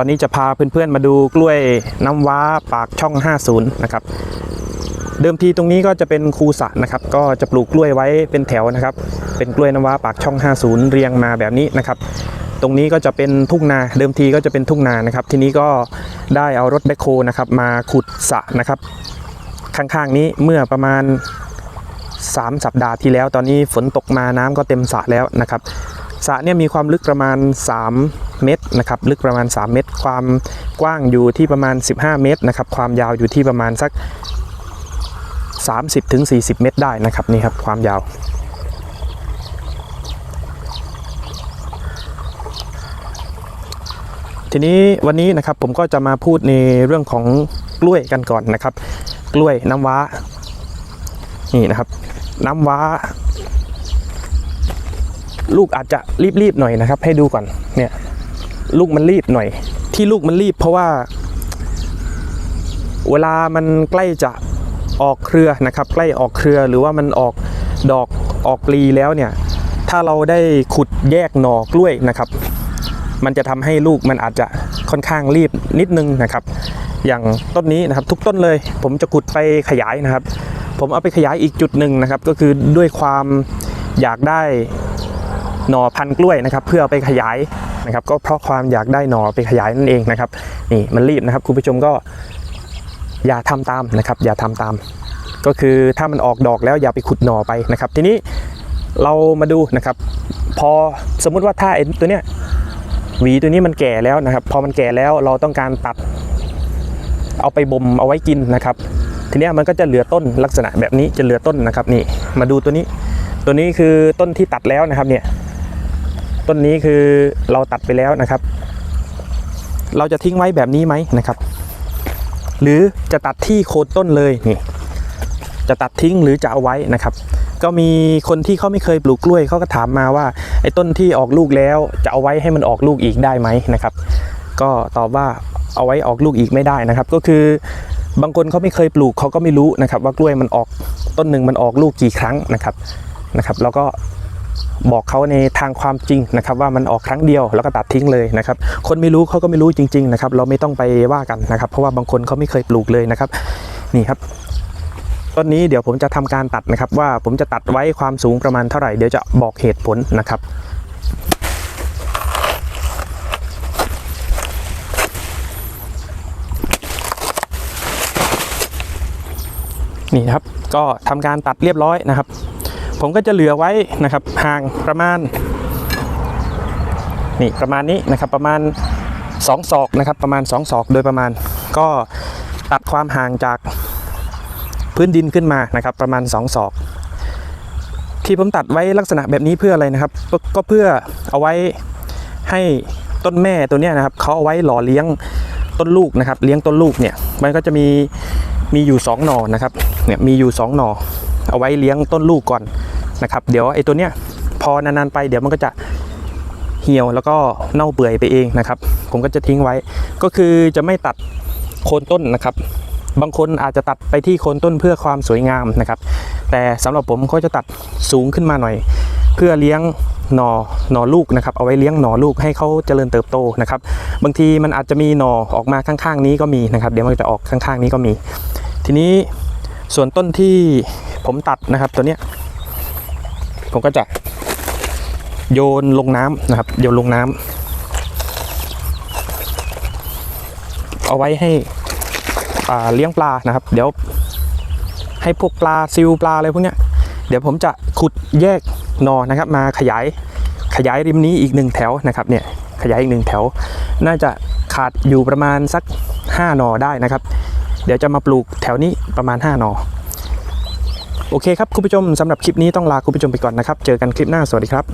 ตอนนี้จะพาเพื่อนๆมาดูกล้วยน้ำว้าปากช่อง 50 นะครับ เดิมทีตรงนี้ก็จะเป็นคูสระนะครับ ก็จะปลูกกล้วยไว้เป็นแถวนะครับ เป็นกล้วยน้ำว้าปากช่อง 50 เรียงมาแบบนี้นะครับ ตรงนี้ก็จะเป็นทุ่งนา เดิมทีก็จะเป็นทุ่งนานะครับ ทีนี้ก็ได้เอารถแบคโฮนะครับมาขุดสระนะครับ ข้างๆนี้เมื่อประมาณ 3 สัปดาห์ที่แล้ว ตอนนี้ฝนตกมาน้ำก็เต็มสระแล้วนะครับ สระเนี่ยมีความลึกประมาณ 3 เมตรนะครับลึกประมาณ 3 เมตร ความกว้างอยู่ที่ประมาณ 15 เมตรนะครับความยาวอยู่ที่ประมาณสัก 30-40ถึงเมตรได้นะครับนี่ครับความยาวทีนี้วันนี้นะครับผมก็จะมาพูดในเรื่องของกล้วยกันก่อนนะครับ กล้วยน้ำว้า นี่นะครับ น้ำว้า ลูกอาจจะรีบๆหน่อยนะครับ ให้ดูก่อนเนี่ยลูกมันรีบหน่อย ที่ลูกมันรีบเพราะว่า เวลามันใกล้จะออกเครือนะครับ ใกล้ออกเครือหรือว่ามันออกดอกออกปลีแล้วเนี่ย ถ้าเราได้ขุดแยกหน่อกล้วยนะครับ มันจะทำให้ลูกมันอาจจะค่อนข้างรีบนิดนึงนะครับ อย่างต้นนี้นะครับทุกต้นเลย ผมจะขุดไปขยายนะครับ ผมเอาไปขยายอีกจุดหนึ่งนะครับ ก็คือด้วยความอยากได้ หน่อพันกล้วยนะครับ เพื่อไปขยายนะครับ ก็เพราะความอยากได้หน่อไปขยายนั่นเองนะครับนี่มันรีบนะครับคุณผู้ชมก็อย่าทำตามนะครับ อย่าทำตาม ก็คือถ้ามันออกดอกแล้วอย่าไปขุดหน่อไปนะครับ ทีนี้เรามาดูนะครับ พอสมมุติว่าถ้าไอ้ตัวเนี้ยหวีตัวนี้มันแก่แล้วนะครับ พอมันแก่แล้วเราต้องการตัด เอาไปบ่มเอาไว้กินนะครับ ทีนี้มันก็จะเหลือต้นลักษณะแบบนี้จะเหลือต้นนะครับนี่มาดูตัวนี้ ตัวนี้คือต้นที่ตัดแล้วนะครับเนี่ย ต้นนี้คือเราตัดไปแล้วนะครับ เราจะทิ้งไว้แบบนี้ไหมนะครับ หรือจะตัดที่โคนต้นเลยนี่จะตัดทิ้งหรือจะเอาไว้นะครับ ก็มีคนที่เขาไม่เคยปลูกกล้วยเขาก็ถามมาว่าไอ้ต้นที่ออกลูกแล้วจะเอาไว้ให้มันออกลูกอีกได้ไหมนะครับ ก็ตอบว่าเอาไว้ออกลูกอีกไม่ได้นะครับ ก็คือบางคนเขาไม่เคยปลูกเขาก็ไม่รู้นะครับ ว่ากล้วยมันออกต้นหนึ่งมันออกลูกกี่ครั้งนะครับนะครับ แล้วก็ บอกเขาในทางความจริงนะครับว่ามันออกครั้งเดียวแล้วก็ตัดทิ้งเลยนะครับคนไม่รู้เขาก็ไม่รู้จริงๆนะครับเราไม่ต้องไปว่ากันนะครับเพราะว่าบางคนเขาไม่เคยปลูกเลยนะครับ นี่ครับต้นนี้เดี๋ยวผมจะทำการตัดนะครับ ว่าผมจะตัดไว้ความสูงประมาณเท่าไหร่เดี๋ยวจะบอกเหตุผลนะครับนี่ครับก็ทำการตัดเรียบร้อยนะครับ ผมก็จะเหลือไว้นะครับห่างประมาณนี่ประมาณนี้นะครับประมาณ2ศอกนะครับประมาณ2ศอกโดยประมาณ ก็ตัดความห่างจากพื้นดินขึ้นมานะครับประมาณ2ศอก ที่ผมตัดไว้ลักษณะแบบนี้เพื่ออะไรนะครับ ก็เพื่อเอาไว้ให้ต้นแม่ตัวนี้นะครับเขาเอาไว้หล่อเลี้ยงต้นลูกนะครับ เลี้ยงต้นลูกเนี่ยมันก็จะมีมีอยู่2หน่อนะครับเนี่ยมีอยู่2หน่อเอาไว้เลี้ยงต้นลูกก่อน นะครับ เดี๋ยวไอ้ตัวเนี้ยพอนานๆไปเดี๋ยวมันก็จะเหี่ยวแล้วก็เน่าเปื่อยไปเองนะครับ ผมก็จะทิ้งไว้ ก็คือจะไม่ตัดโคนต้นนะครับ บางคนอาจจะตัดไปที่โคนต้นเพื่อความสวยงามนะครับ แต่สำหรับผมก็จะตัดสูงขึ้นมาหน่อย เพื่อเลี้ยงหนอหนอลูกนะครับ เอาไว้เลี้ยงหนอลูกให้เขาเจริญเติบโตนะครับ บางทีมันอาจจะมีหนอออกมาข้างๆ นี้ก็มีนะครับ เดี๋ยวมันจะออกข้างๆ นี้ก็มี ทีนี้ส่วนต้นที่ผมตัดนะครับตัวเนี้ย ผมก็จะโยนลงน้ำนะครับ โยนลงน้ำเอาไว้ให้อ่าเลี้ยงปลานะครับ เดี๋ยวให้พวกปลาซิลปลาอะไรพวกเนี้ยเดี๋ยวผมจะขุดแยกนอนะครับ มาขยายขยายริมนี้อีกหนึ่งแถวนะครับเนี่ยขยายอีกหนึ่งแถว น่าจะขาดอยู่ประมาณสัก5นอได้นะครับ เดี๋ยวจะมาปลูกแถวนี้ประมาณ5นอ โอเคครับคุณผู้ชมสำหรับคลิปนี้ต้องลาคุณผู้ชมไปก่อนนะครับ เจอกันคลิปหน้าสวัสดีครับ